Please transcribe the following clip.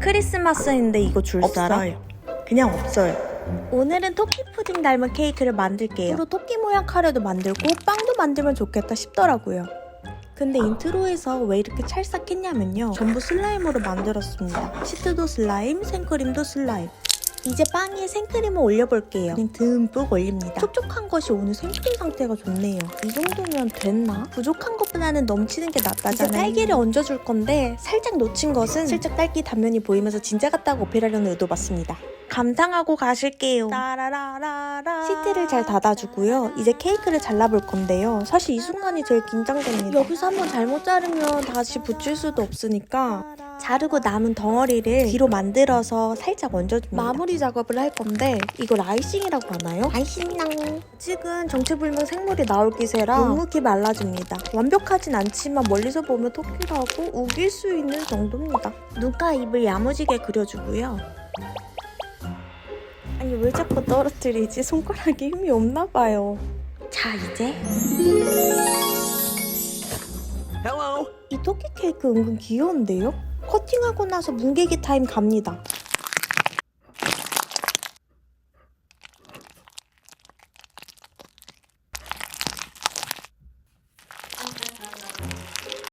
크리스마스인데 이거 줄 사람? 없어요. 그냥 없어요. 오늘은 토끼 푸딩 닮은 케이크를 만들게요. 서로 토끼 모양 카레도 만들고 빵도 만들면 좋겠다 싶더라고요. 근데 인트로에서 왜 이렇게 찰싹했냐면요. 전부 슬라임으로 만들었습니다. 시트도 슬라임, 생크림도 슬라임. 이제 빵 위에 생크림을 올려볼게요. 듬뿍 올립니다. 촉촉한 것이 오늘 생크림 상태가 좋네요. 이 정도면 됐나? 부족한 것보다는 넘치는 게 낫다잖아요. 이제 딸기를 얹어줄 건데 살짝 놓친 것은 슬쩍 딸기 단면이 보이면서 진짜 같다고 어필하려는 의도봤습니다. 감상하고 가실게요. 시트를 잘 닫아주고요. 이제 케이크를 잘라볼 건데요. 사실 이 순간이 제일 긴장됩니다. 여기서 한번 잘못 자르면 다시 붙일 수도 없으니까 자르고 남은 덩어리를 뒤로 만들어서 살짝 얹어줍니다. 마무리 작업을 할 건데 이걸 아이싱이라고 하나요? 아이싱랑 찍은 정체불명 생물이 나올 기세라 묵묵히 말라줍니다. 완벽하진 않지만 멀리서 보면 토끼라고 우길 수 있는 정도입니다. 눈가 입을 야무지게 그려주고요. 아니 왜 자꾸 떨어뜨리지? 손가락에 힘이 없나 봐요. 자 이제 Hello. 이 토끼 케이크 은근 귀여운데요? 커팅하고 나서 뭉개기 타임 갑니다.